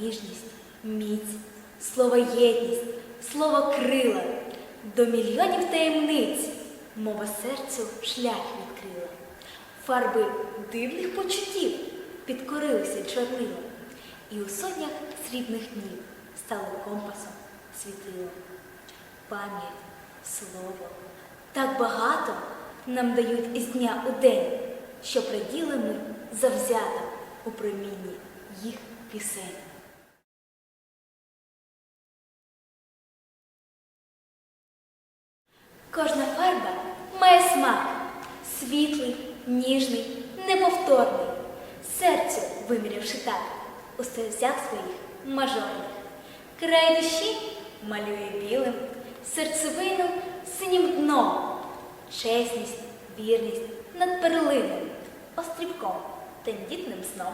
ніжність, міць, слово єдність, слово крила, до мільйонів таємниць мова серцю шлях відкрила. Фарби дивних почуттів підкорилися чорнилом, і у сотнях срібних днів стали компасом світилом. Пам'ять, слово, так багато нам дають із дня у день, що приділи ми завзято у промінні їх пісень. Кожна фарба має смак світлий, ніжний, неповторний. Серцю вимірявши так, у серцях своїх мажорних. Край душі малює білим, серцевину синім дном, чесність, вірність над перлиною, острівком, тендітним сном.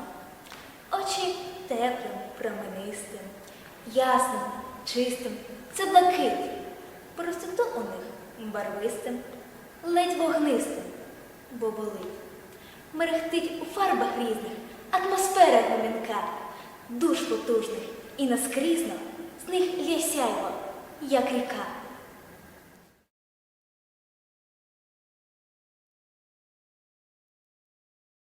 Очі теплим, променистим, ясним, чистим, це блакить. Барвистим, ледь вогнистим, бо болить. Мерехтить у фарбах різних атмосфера гомінка, душ потужних і наскрізно з них лє сяйво, як ріка.